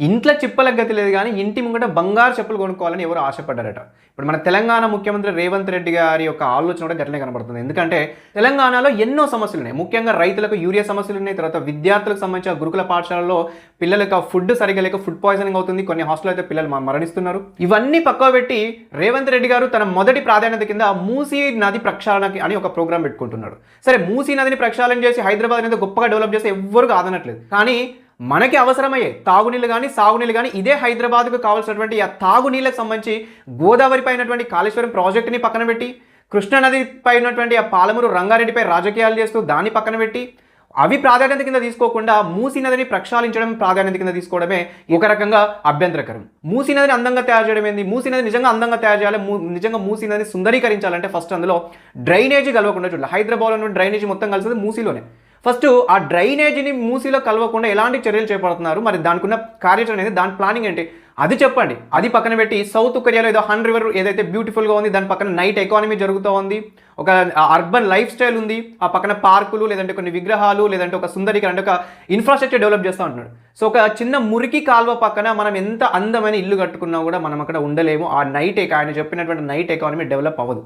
ఇంట్లో చిప్పల గతి లేదు కానీ ఇంటి ముంగట బంగారు చెప్పులు కొనుక్కోవాలని ఎవరు ఆశపడ్డారట. ఇప్పుడు మన తెలంగాణ ముఖ్యమంత్రి రేవంత్ రెడ్డి గారి యొక్క ఆలోచన కూడా గట్లనే కనబడుతుంది. ఎందుకంటే తెలంగాణలో ఎన్నో సమస్యలు ఉన్నాయి. ముఖ్యంగా రైతులకు యూరియా సమస్యలు ఉన్నాయి. తర్వాత విద్యార్థులకు సంబంధించిన గురుకుల పాఠశాలలో పిల్లలకు ఫుడ్ సరిగా లేక ఫుడ్ పాయిజనింగ్ అవుతుంది. కొన్ని హాస్టల్ అయితే పిల్లలు మరణిస్తున్నారు. ఇవన్నీ పక్కవ పెట్టి రేవంత్ రెడ్డి గారు తన మొదటి ప్రాధాన్యత కింద మూసీ నది ప్రక్షాళనకి అని ఒక ప్రోగ్రాం పెట్టుకుంటున్నాడు. సరే మూసీ నదిని ప్రక్షాళన చేసి హైదరాబాద్ అనేది గొప్పగా డెవలప్ చేసి ఎవ్వరు కాదనట్లేదు. కానీ మనకి అవసరమయ్యే తాగునీళ్ళు కానీ సాగునీళ్ళు కానీ ఇదే హైదరాబాద్కు కావాల్సినటువంటి ఆ తాగునీళ్ళకి సంబంధించి గోదావరి పైనటువంటి కాళేశ్వరం ప్రాజెక్టుని పక్కన పెట్టి కృష్ణానది పై ఉన్నటువంటి ఆ పాలమూరు రంగారెడ్డిపై రాజకీయాలు చేస్తూ దాన్ని పక్కన పెట్టి అవి ప్రాధాన్యత కింద తీసుకోకుండా మూసీ నదిని ప్రక్షాళించడం ప్రాధాన్యత కింద తీసుకోవడమే ఒక రకంగా అభ్యంతరకరం. మూసీ నదిని అందంగా తయారు చేయడం ఏంది? మూసీ నది నిజంగా అందంగా తయారు చేయాలి మూ- నిజంగా మూసీ నదిని సుందరీకరించాలంటే ఫస్ట్ అందులో డ్రైనేజీ కలవకుండా చూడాలి. హైదరాబాద్లో ఉన్న డ్రైనేజీ మొత్తం కలిసింది మూసీలోనే. ఫస్ట్ ఆ డ్రైనేజీని మూసీలో కలవకుండా ఎలాంటి చర్యలు చేపడుతున్నారు? మరి దానికి ఉన్న కార్యాచరణ అనేది దాని ప్లానింగ్ ఏంటి? అది చెప్పండి. అది పక్కన పెట్టి సౌత్ కొరియాలో ఏదో హన్ రివర్ ఏదైతే బ్యూటిఫుల్గా ఉంది దాని పక్కన నైట్ ఎకానమీ జరుగుతూ ఉంది. ఒక అర్బన్ లైఫ్ స్టైల్ ఉంది. ఆ పక్కన పార్కులు లేదంటే కొన్ని విగ్రహాలు లేదంటే ఒక సుందరీకరణ అంటే ఒక ఇన్ఫ్రాస్ట్రక్చర్ డెవలప్ చేస్తూ ఉంటున్నాడు. సో ఒక చిన్న మురికి కాల్వ పక్కన మనం ఎంత అందమైన ఇల్లు కట్టుకున్నా కూడా మనం అక్కడ ఉండలేము. ఆ నైట్ ఆయన చెప్పినటువంటి నైట్ ఎకానమీ డెవలప్ అవ్వదు.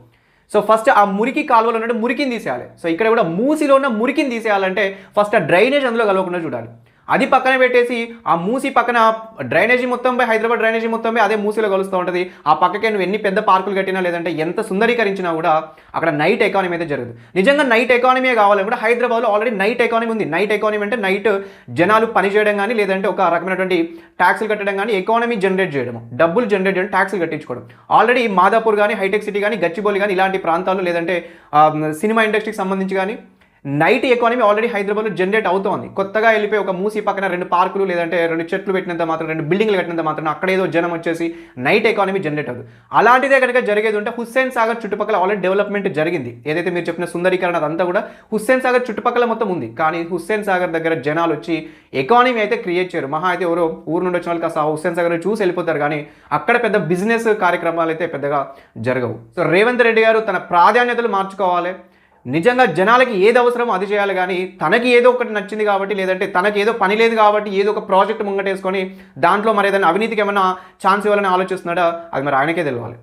సో ఫస్ట్ ఆ మురికి కాలువలో ఉన్నట్టు మురికిని తీసేయాలి. సో ఇక్కడ కూడా మూసిలో ఉన్న మురికిని తీసేయాలంటే ఫస్ట్ ఆ డ్రైనేజ్ అందులో కలవకుండా చూడాలి. అది పక్కన పెట్టేసి ఆ మూసి పక్కన డ్రైనేజీ మొత్తం పోయి హైదరాబాద్ డ్రైనేజీ మొత్తం పోయి అదే మూసిలో కలుస్తూ ఉంటుంది. ఆ పక్కకే నువ్వు ఎన్ని పెద్ద పార్కులు కట్టినా లేదంటే ఎంత సుందరీకరించినా కూడా అక్కడ నైట్ ఎకానమీ అయితే జరగదు. నిజంగా నైట్ ఎకానమీ కావాలని కూడా హైదరాబాద్లో ఆల్రెడీ నైట్ ఎకానమీ ఉంది. నైట్ ఎకానమీ అంటే నైట్ జనాలు పని చేయడం కానీ లేదంటే ఒక రకమైనటువంటి ట్యాక్సులు కట్టడం కానీ ఎకానమీ జనరేట్ చేయడం డబ్బులు జనరేట్ చేయడం ట్యాక్సులు కట్టించుకోవడం. ఆల్రెడీ మాదాపూర్ కానీ హైటెక్ సిటీ కానీ గచ్చిబౌలి కానీ ఇలాంటి ప్రాంతాలు లేదంటే సినిమా ఇండస్ట్రీకి సంబంధించి కానీ నైట్ ఎకానమీ ఆల్రెడీ హైదరాబాద్లో జనరేట్ అవుతోంది. కొత్తగా వెళ్ళిపోయి ఒక మూసి పక్కన రెండు పార్కులు లేదంటే రెండు చెట్లు పెట్టినంత మాత్రం రెండు బిల్డింగ్లు కట్టినంత మాత్రం అక్కడ ఏదో జనం వచ్చేసి నైట్ ఎకానమీ జనరేట్ అవుతుంది. అలాంటిదే కనుక జరిగేది ఉంటే హుస్సేన్ సాగర్ చుట్టుపక్కల ఆల్రెడీ డెవలప్మెంట్ జరిగింది. ఏదైతే మీరు చెప్పిన సుందరీకరణ అదంతా కూడా హుస్సేన్ సాగర్ చుట్టుపక్కల మొత్తం ఉంది. కానీ హుస్సేన్ సాగర్ దగ్గర జనాలు వచ్చి ఎకానమీ అయితే క్రియేట్ చేయరు. మహా అయితే ఎవరో ఊరు నుండి వచ్చిన వాళ్ళు కాస్త ఆ హుస్సేన్ సాగర్ చూసి వెళ్ళిపోతారు. కానీ అక్కడ పెద్ద బిజినెస్ కార్యక్రమాలు అయితే పెద్దగా జరగవు. సో రేవంత్ రెడ్డి గారు తన ప్రాధాన్యతలు మార్చుకోవాలి. నిజంగా జనాలకి ఏది అవసరమో అది చేయాలి కానీ తనకి ఏదో ఒకటి నచ్చింది కాబట్టి లేదంటే తనకి ఏదో పని లేదు కాబట్టి ఏదో ఒక ప్రాజెక్ట్ ముంగటేసుకొని దాంట్లో మరి ఏదైనా అవినీతికి ఏమైనా ఛాన్స్ ఇవ్వాలని ఆలోచిస్తున్నాడా? అది మరి ఆయనకే తెలియాలి